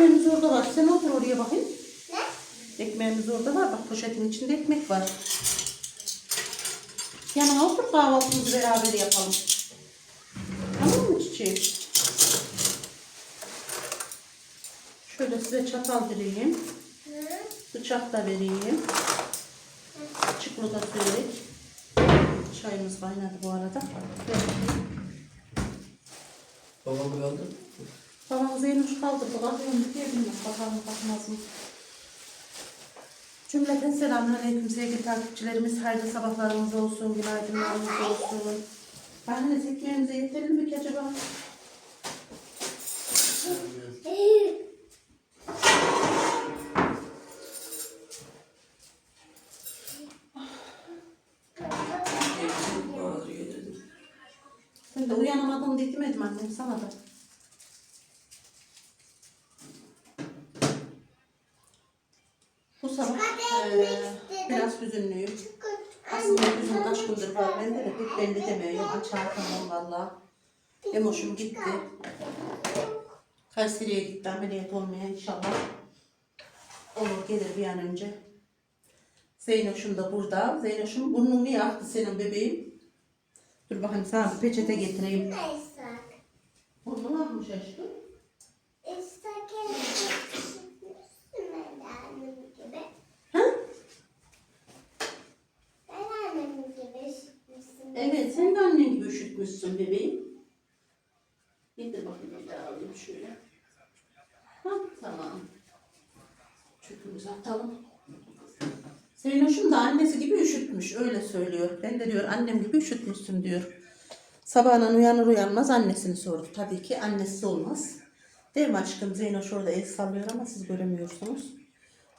ekmeğimiz orada var. Sen otur oraya bakayım. Ne? Ekmeğimiz orada var. Bak poşetin içinde ekmek var. Yanına otur kahvaltımızı beraber yapalım. Tamam mı çiçeğim? Şöyle size çatal vereyim. Hı? Bıçak da vereyim. Çikolu da söyledik. Çayımız kaynadı bu arada. Evet. Babam kaldı. Babam Zeynoş kaldırdı. Bakıyorum diye bilmem. Bakar mı bakmaz mı? Cümleten selamünaleyküm sevgili takipçilerimiz. Hayırlı sabahlarımız olsun, günaydınlarımız olsun. Anne ekmeğimize yeterli mi ki acaba? Ben de uyanamadım dedim annem sana da. Bu sabah eee, biraz hüzünlüyüm. Aslında hüzün kaç gündür var bende de pek belli demiyorum. Açığa tamam valla. Emoşum gitti. Kayseri'ye gitti ameliyat olmaya inşallah. Olur gelir bir an önce. Zeynoş'um da burada. Zeynoş'um burnunu yaktı senin bebeğim. Dur bakayım sana bir peçete getireyim. Burnunu yakmış aşkım. İsterken ben annem gibi. Ha? Ben annem gibi üşütmüşsün. Evet sen de annen gibi üşütmüşsün bebeğim. Getir bakayım bir daha alayım şöyle. Ha, tamam. Çöpümüzü atalım. Zeynoş'um da annesi gibi üşütmüş öyle söylüyor. Ben de diyor annem gibi üşütmüşsün diyor. Sabahından uyanır uyanmaz annesini sordu. Tabii ki annesi olmaz. Değil mi aşkım? Zeynoş orada el sallıyor ama siz göremiyorsunuz.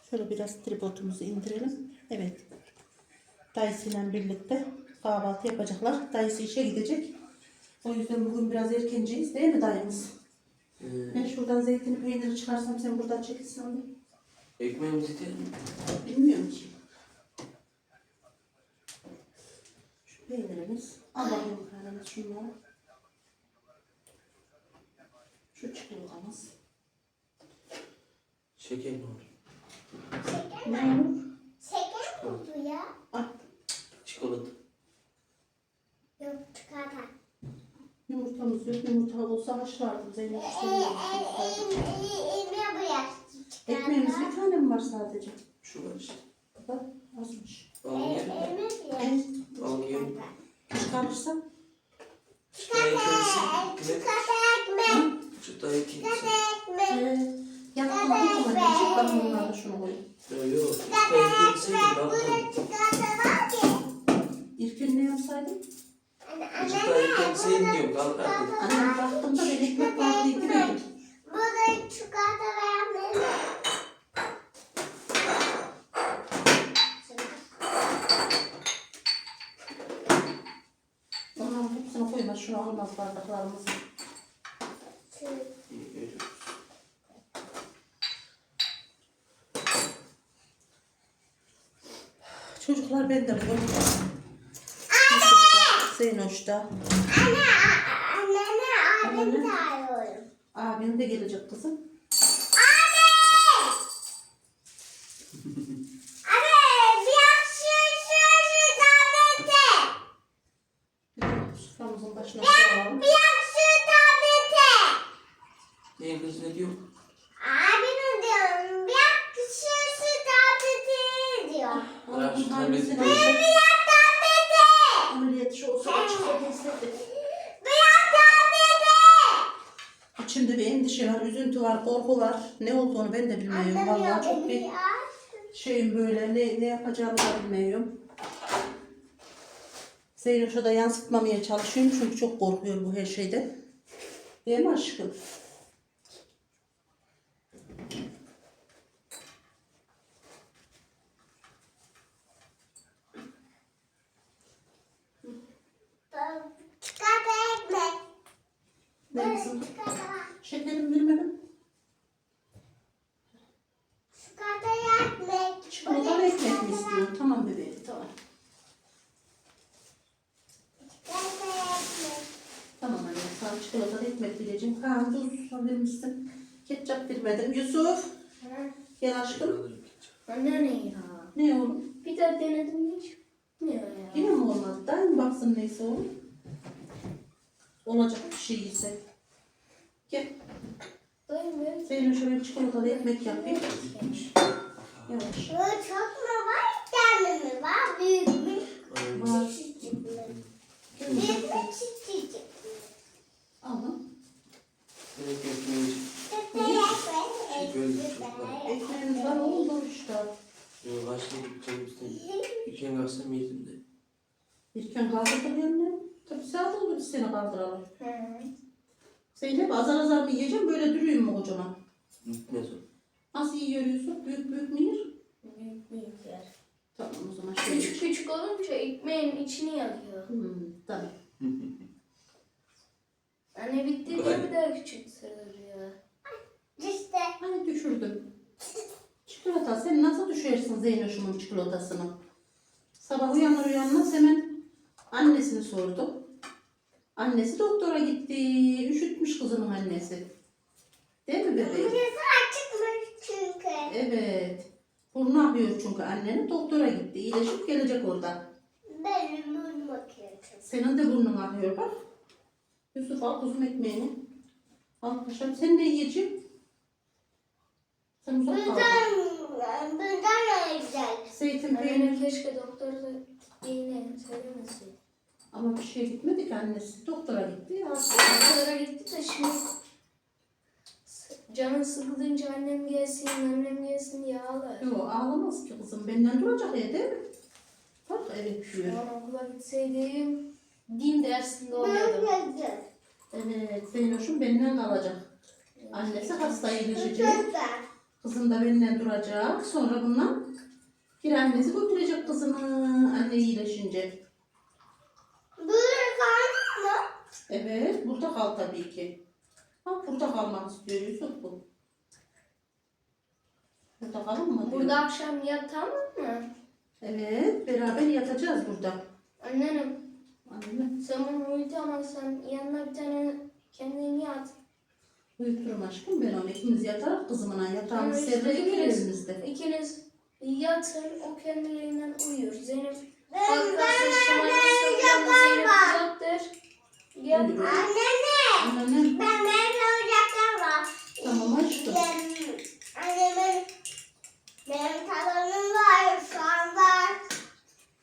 Şöyle biraz tripodumuzu indirelim. Evet. Dayısıyla birlikte kahvaltı yapacaklar. Dayısı işe gidecek. O yüzden bugün biraz erkenciyiz değil mi dayımız? Ee, Ben şuradan zeytini peyniri çıkarsam sen buradan çekilsen mi? ekmeğimiz yeter mi? Bilmiyorum ki. Şu peynirimiz. Al bakayım kaynana şunları. Şu çikolatamız. Şeker mi olur? Ne olur? Şeker mi bu ya? Ah, Çikolata. Çikolata. yumurtamız yok. Yumurta olsa haşlardım. Zeynep işte. Elime bu yaş çikolata. Ekmeğimiz bir tane mi var sadece? Şu var işte. Bak azmış. Hepsini koyma. Şunu. İyi, iyi. Çocuklar ben de bugün. Zeynoş'ta. Anne, annene abimi de arıyorum. Abim de gelecek kızım. Anne, biraz şu şu şu tablete. Bir de Soframızın başına şey alalım. Biraz şu tablete. Ne kız ne diyor? Abim diyorum. Biraz şu şu tablete diyor. Bırak şu tableti. Biraz alacak? tablete. Ameliyat şu olsa istedi. Biraz tablete. İçimde bir endişe var, üzüntü var, korku var. Ne olduğunu ben de bilmiyorum. Vallahi çok bir şeyim böyle ne, ne yapacağımı da bilmiyorum. Zeynoş'a da yansıtmamaya çalışıyorum çünkü çok korkuyor bu her şeyden. Değil mi aşkım? Çikolata ekmek. Ne kızım? Çikolata var. Şekerim bilmedim. Çikolata ekmek. Çikolatalı ekmek mi istiyorsun? Tamam bebeğim tamam. Çikolata ekmek. Tamam anne sana çikolatalı ekmek vereceğim. Kaan tuz alır mısın? Ketçap bilmedim. Yusuf. Gel aşkım. Anne ne ya? Ne oğlum? Bir daha denedim hiç. Ne ya? Yine mi olmadı? Daha mı baksın neyse oğlum? Olacak bir şey ise. Gel. Dayım ver. Senin şöyle bir çikolatalı ekmek yapayım. Yavaş. Bu çok mu var? Tane mi var? Büyük mü? Var. Küçücük mü? Büyük mü? Küçücük mü? Alın. Direkt ekmeği yapın. Böyle var. Ekmeğiniz var oğlum dur işte. Yok başlayıp gideceğim istemiyorum. İken kalsam yedim de. İlken kaldırdık yanına. Tabii saat oldu biz seni kaldıralım. Zeynep azar azar mı yiyeceğim böyle duruyor mu kocaman? Gitmez o. Nasıl yiyor Yusuf? Büyük büyük mü yer? Büyük büyük yer. Tamam o zaman şöyle. Küçük küçük olunca ekmeğin içini yakıyor. Hmm, tamam. Anne bitti diye bir daha küçük sığırıyor. İşte. Hani düşürdüm. Çikolata sen nasıl düşersin Zeynoş'umun çikolatasını? Sabah uyanır uyanmaz hemen annesini sordu. Annesi doktora gitti. Üşütmüş kızımın annesi. Değil mi bebeğim? Burası açıkmış çünkü. Evet. Burnu akıyor çünkü annenin doktora gitti. İyileşip gelecek orada. Benim burnum akıyor. Senin de burnun akıyor bak. Yusuf al kuzum ekmeğini. Al paşam sen ne yiyeceksin? Sen uzak kal. Buradan, buradan ölecek. Zeytin peynir. Keşke doktor da iğne söylemesin. Ama bir şey gitmedi ki annesi. Doktora gitti. Doktora gitti de şimdi canın sıkılınca annem gelsin, annem gelsin diye ağlar. Yok ağlamaz ki kızım. Benden duracak ya değil mi? Bak evet Şu diyor. an okula gitseydim din dersinde. Böyle. Evet Zeynoş'um benden kalacak. Annesi hasta iyileşecek. Burada. Kızım da benden duracak. Sonra bundan bir annesi götürecek kızını anne iyileşince. Burada kalmış mı? Evet burada kal tabii ki. Bak burada kalmak istiyor Yusuf bu. Burada kalın mı? diyor. Burada akşam yatamam mı? Evet beraber yatacağız burada. Annenim Anne sen bunu uyutamazsan yanına bir tane kendin yat. uyuturum aşkım ben onu. İkimiz yatarak kızımına yatağımız serilecek ikimiz- elimizde. İkiniz yatın o kendiliğinden uyur. Zeynep Ben, kalkarsa ben, şımarırsa ben uyanma Zeynep yaparım. yattır. Yat. Uyur. Anne ne? Anne Ben benim oyuncaklar var. Tamam aşkım.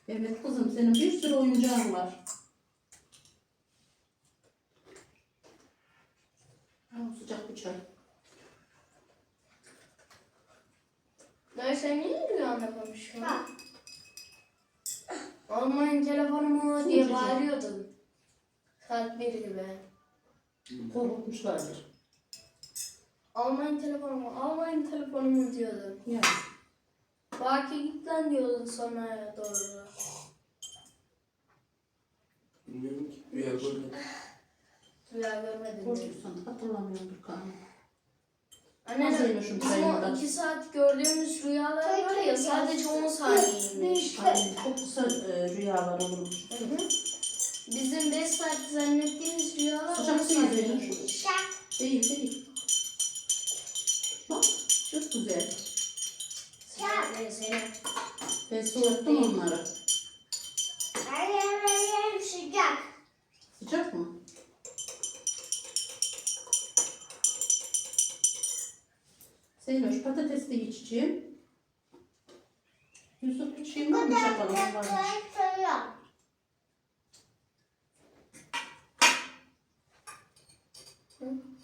Evet kızım senin bir sürü oyuncağın var. Al sıcak bir çay. Dayı sen niye rüyanda konuşuyorsun? Ha. Almayın telefonumu diye Çocuğum. bağırıyordun. Saat bir gibi. Korkutmuşlardır. Almayın telefonumu, almayın telefonumu diyordun. Yani. Baki git lan diyordun sonra doğru. Bilmiyorum ki. Rüya görmedim. Rüya görmedin mi? Korkuyorsan hatırlamıyordur kanka. Anne Hazırmışım bizim o sayımda. iki saat gördüğümüz rüyalar var ya sadece 10 saniyeymiş. Aynen çok kısa e, rüyalar hı. Bizim 5 saat zannettiğimiz rüyalar 10 Sıcak değil benim. saniyeymiş. Şak. Değil değil. Bak çok güzel. Seni. Ben soğuttum onları. Sıcak mı? Zeynoş patates de içeceğim. Yusuf bir şey var mı çakalım varmış. Soruyorum.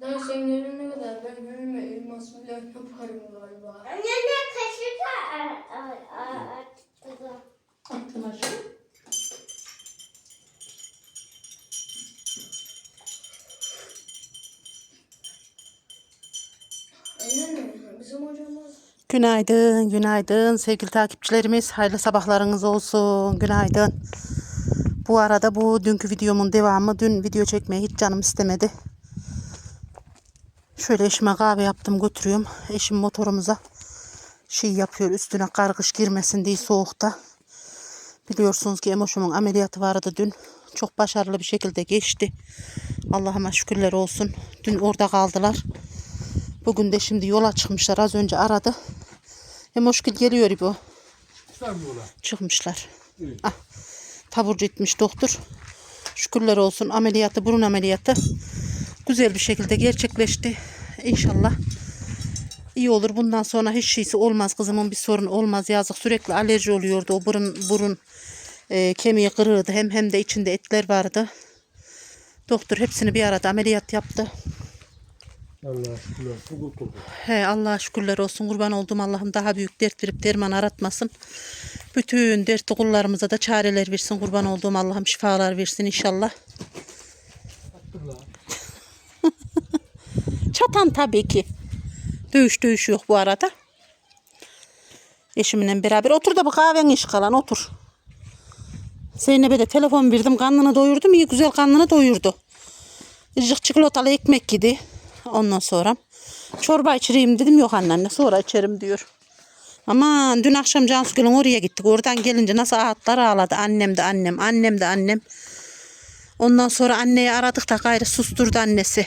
Daha sen gelene kadar ben önüme elmas falan yaparım galiba. Günaydın, günaydın sevgili takipçilerimiz. Hayırlı sabahlarınız olsun. Günaydın. Bu arada bu dünkü videomun devamı. Dün video çekmeye hiç canım istemedi. Şöyle eşime kahve yaptım götürüyorum. Eşim motorumuza şey yapıyor üstüne kargış girmesin diye soğukta. Biliyorsunuz ki Emoş'umun ameliyatı vardı dün. Çok başarılı bir şekilde geçti. Allah'ıma şükürler olsun. Dün orada kaldılar. Bugün de şimdi yola çıkmışlar. Az önce aradı. Emoşgil geliyor bu. Çıkmışlar. Evet. Ah, taburcu etmiş doktor. Şükürler olsun ameliyatı, burun ameliyatı güzel bir şekilde gerçekleşti. İnşallah iyi olur. Bundan sonra hiç şeysi olmaz. Kızımın bir sorun olmaz. Yazık sürekli alerji oluyordu. O burun burun e, kemiği kırığıydı. Hem hem de içinde etler vardı. Doktor hepsini bir arada ameliyat yaptı. Allah'a şükürler olsun. He Allah'a şükürler olsun. Kurban olduğum Allah'ım daha büyük dert verip derman aratmasın. Bütün dertli kullarımıza da çareler versin. Kurban olduğum Allah'ım şifalar versin inşallah. Çatan tabii ki. Dövüş dövüş yok bu arada. Eşimle beraber. Otur da bu kahveni iç kalan otur. Zeynep'e de telefon verdim. Karnını doyurdum. iyi güzel karnını doyurdu. Azıcık çikolatalı ekmek yedi. Ondan sonra çorba içireyim dedim. Yok anneanne sonra içerim diyor. Aman dün akşam Cansu Gül'ün oraya gittik. Oradan gelince nasıl ağıtlar ağladı. Annem de annem, annem de annem. Ondan sonra anneyi aradık da gayrı susturdu annesi.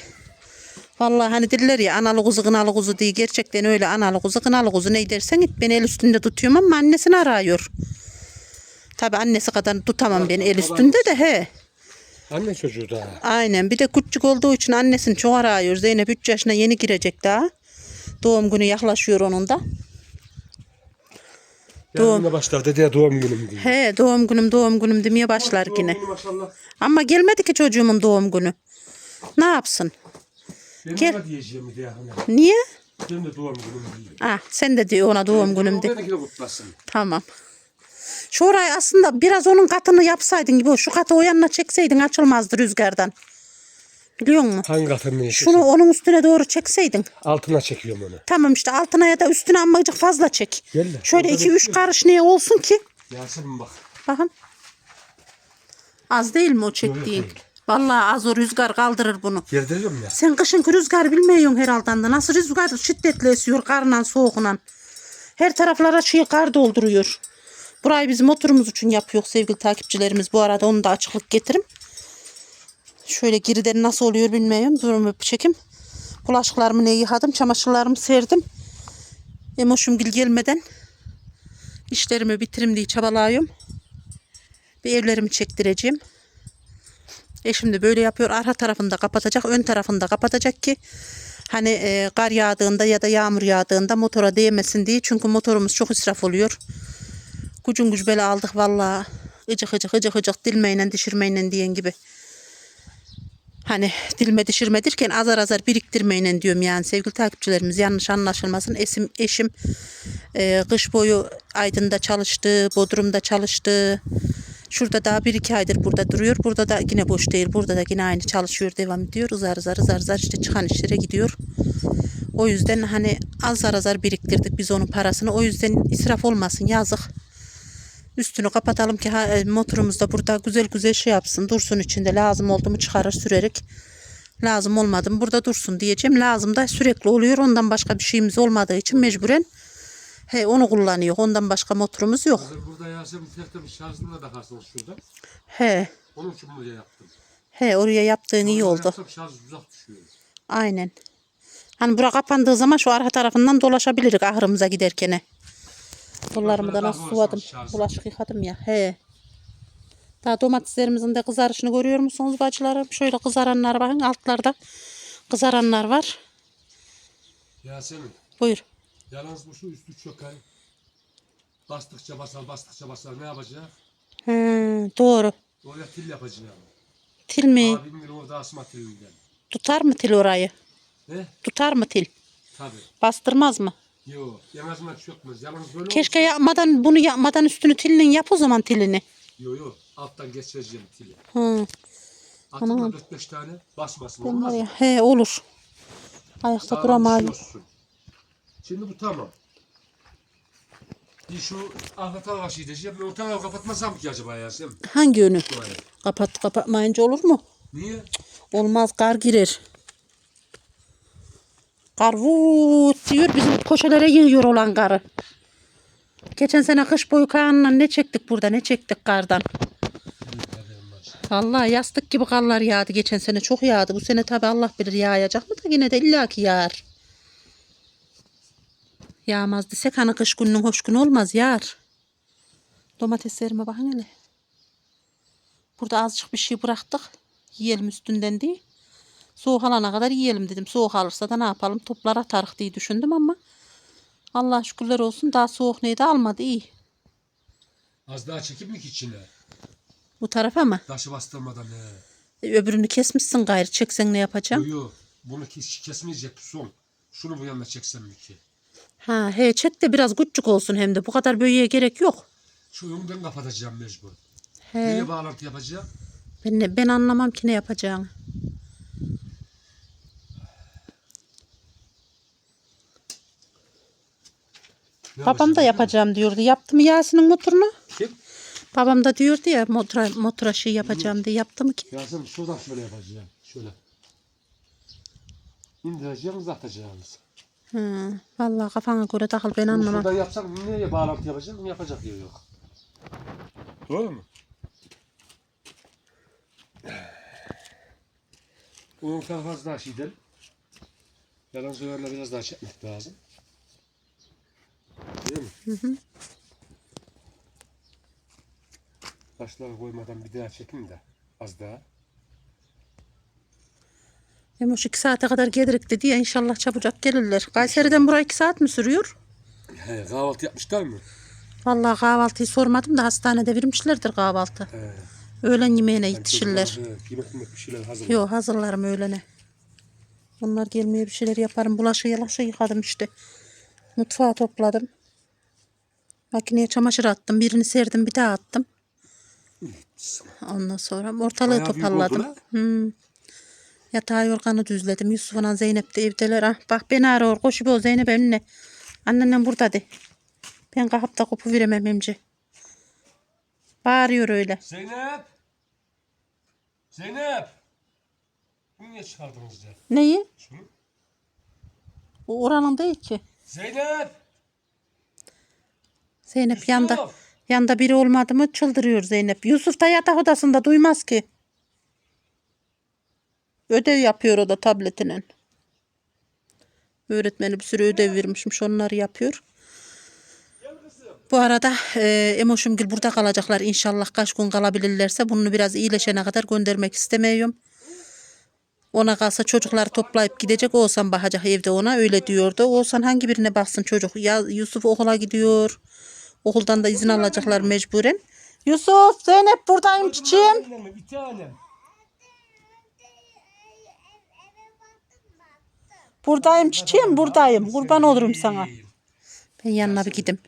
Vallahi hani derler ya analı kuzu kınalı kuzu diye. Gerçekten öyle analı kuzu kınalı kuzu ne dersen git. Ben el üstünde tutuyorum ama annesini arıyor. Tabi annesi kadar tutamam ben el üstünde de he. Anne çocuğu da. Aynen. Bir de küçük olduğu için annesini çok arıyor. Zeynep 3 yaşına yeni girecek daha. Doğum günü yaklaşıyor onun da. Doğum. Doğum. başlar dedeye doğum günüm diye. He doğum günüm doğum günüm demeye başlar yine. Doğum günü maşallah. Ama gelmedi ki çocuğumun doğum günü. Ne yapsın? Ben Gel. ona diyeceğim diye hani. Niye? Benim de doğum günüm diye. Ah sen de diyor ona doğum günüm de. Benimki de kutlasın. Tamam. Şu orayı aslında biraz onun katını yapsaydın gibi şu katı o yanına çekseydin açılmazdı rüzgardan. Biliyor musun? Hangi katın ne Şunu onun üstüne doğru çekseydin. Altına çekiyorum onu. Tamam işte altına ya da üstüne amacık fazla çek. Gel de. Şöyle Orada iki üç bekliyorum. karış niye olsun ki? Yasemin bak. Bakın. Az değil mi o çektiğin? Vallahi az o rüzgar kaldırır bunu. Gerdiriyorum ya. Sen kışın rüzgar bilmiyorsun herhalde. Nasıl rüzgar şiddetli esiyor karla soğukla. Her taraflara şey kar dolduruyor. Burayı biz motorumuz için yapıyor sevgili takipçilerimiz. Bu arada onu da açıklık getirim. Şöyle geriden nasıl oluyor bilmiyorum. Durun bir çekim. Bulaşıklarımı ne yıkadım. Çamaşırlarımı serdim. Emoşum gil gelmeden işlerimi bitirim diye çabalıyorum. Bir evlerimi çektireceğim. Eşim de böyle yapıyor. Arka tarafını da kapatacak. Ön tarafını da kapatacak ki hani e, kar yağdığında ya da yağmur yağdığında motora değmesin diye. Çünkü motorumuz çok israf oluyor. Kucun güç böyle aldık valla. Icık ıcık ıcık ıcık dilmeyle dişirmeyle diyen gibi. Hani dilme dişirme derken azar azar biriktirmeyle diyorum yani sevgili takipçilerimiz yanlış anlaşılmasın. Esim, eşim e, kış boyu Aydın'da çalıştı, Bodrum'da çalıştı. Şurada daha bir iki aydır burada duruyor. Burada da yine boş değil. Burada da yine aynı çalışıyor, devam ediyor. Zar zar zar zar işte çıkan işlere gidiyor. O yüzden hani azar azar biriktirdik biz onun parasını. O yüzden israf olmasın yazık. Üstünü kapatalım ki ha, e, motorumuz da burada güzel güzel şey yapsın. Dursun içinde lazım oldu mu çıkarır sürerek. Lazım olmadı mı burada dursun diyeceğim. Lazım da sürekli oluyor. Ondan başka bir şeyimiz olmadığı için mecburen he, onu kullanıyor. Ondan başka motorumuz yok. Hazır burada Yasemin tertemiz şarjını da takarsınız şurada. He. Onun için buraya yaptım. He oraya yaptığın iyi oldu. yapsam Şarj uzak düşüyor. Aynen. Hani bura kapandığı zaman şu arka tarafından dolaşabiliriz ahırımıza giderken. Bunlarımı da nasıl şarj. Bulaşık yıkadım ya. He. Daha domateslerimizin de kızarışını görüyor musunuz bacılarım? Şöyle kızaranlar bakın altlarda kızaranlar var. Yasemin. Buyur. Yalnız bu şu üstü çöker. Bastıkça basar, bastıkça basar. Ne yapacak? He, doğru. Oraya til yapacağım. Til mi? Abimin orada asma tilinden. Tutar mı til orayı? Ne? Tutar mı til? Tabii. Bastırmaz mı? Yok. Azından çökmez. Yalnız böyle Keşke yapmadan bunu yapmadan üstünü tilinin yap o zaman tilini. Yok yok. Alttan geçireceğim tili. Hı. Atımda 4-5 tane basmasın. Olmaz ya, mı? he olur. Ayakta Sağlam düşüyorsun. Şimdi bu tamam. Bir şu tarafa şey diyeceğim. Ben o tarafı kapatmasam ki acaba Yasemin? Hangi yönü? Böyle. Kapat kapatmayınca olur mu? Niye? Olmaz kar girer. Kar vuut diyor bizim koşelere yığıyor olan karı. Geçen sene kış boyu kayanla ne çektik burada ne çektik kardan. Vallahi yastık gibi karlar yağdı geçen sene çok yağdı. Bu sene tabi Allah bilir yağacak mı da yine de illaki yağar. Yağmaz desek hani kış gününün hoş günü olmaz yağar. Domateslerime bakın hele. Burada azıcık bir şey bıraktık. Yiyelim üstünden diye. Soğuk alana kadar yiyelim dedim. Soğuk alırsa da ne yapalım toplar atarık diye düşündüm ama Allah şükürler olsun daha soğuk neydi almadı iyi. Az daha çekip mi ki içine? Bu tarafa mı? Taşı bastırmadan he. E, Öbürünü kesmişsin gayrı çeksen ne yapacağım? Yo yo. Bunu kes, kesmeyecek son. Şunu bu yanına çeksem mi ki? Ha he çek de biraz küçük olsun hem de bu kadar büyüye gerek yok. Şu önden kapatacağım mecbur. He. Nereye bağlantı yapacağım? Ben, ben anlamam ki ne yapacağını. Babam da yapacağım? diyordu. Yaptı mı Yasin'in motorunu? Kim? Babam da diyordu ya motora, motora şey yapacağım diye yaptı mı ki? Yasin şuradan şöyle yapacağım. Şöyle. İndireceğim uzatacağız. Hı, vallahi kafana göre takıl ben anlamam. şuradan yapsak nereye bağlantı yapacağım? Yapacak yer yok. Doğru mu? Bunun fazla daha şey derim. Yalan söylerle biraz daha çekmek lazım. Değil mi? Hı hı. Taşları koymadan bir daha çekeyim de. Az daha. Emoş iki saate kadar gelirik dedi ya inşallah çabucak gelirler. Kayseri'den buraya iki saat mi sürüyor? He, kahvaltı yapmışlar mı? Vallahi kahvaltıyı sormadım da hastanede vermişlerdir kahvaltı. He. Öğlen yemeğine Yani yetişirler. Yemek yemek bir şeyler hazır. Yok hazırlarım öğlene. Onlar gelmeye bir şeyler yaparım. Bulaşığı yalaşığı yıkadım işte. Mutfağı topladım. Makineye çamaşır attım. Birini serdim bir daha attım. Ondan sonra ortalığı Bayağı toparladım. Hmm. Yatağı yorganı düzledim. Yusuf'la Zeynep de evdeler. Ah, bak beni arıyor. Koşup o Zeynep önüne. Anneannem burada de. Ben kalkıp da kopu veremem emci. Bağırıyor öyle. Zeynep! Zeynep! Bunu niye çıkardınız ya? Neyi? Şunu. O oranın değil ki. Zeynep! Zeynep yanda. Yusuf! Yanda biri olmadı mı çıldırıyor Zeynep. Yusuf da yatak odasında duymaz ki. Ödev yapıyor o da tabletinin. Öğretmeni bir sürü ödev vermişmiş onları yapıyor. Bu arada e, Emoşumgil burada kalacaklar inşallah kaç gün kalabilirlerse bunu biraz iyileşene kadar göndermek istemiyorum. Ona kalsa çocukları toplayıp gidecek Oğuzhan bakacak evde ona öyle diyordu. Oğuzhan hangi birine baksın çocuk? Ya Yusuf okula gidiyor. Okuldan da izin alacaklar mecburen. Yusuf, Zeynep buradayım çiçeğim. Bir. Buradayım çiçeğim buradayım. Kurban olurum sana. Ben yanına bir gideyim.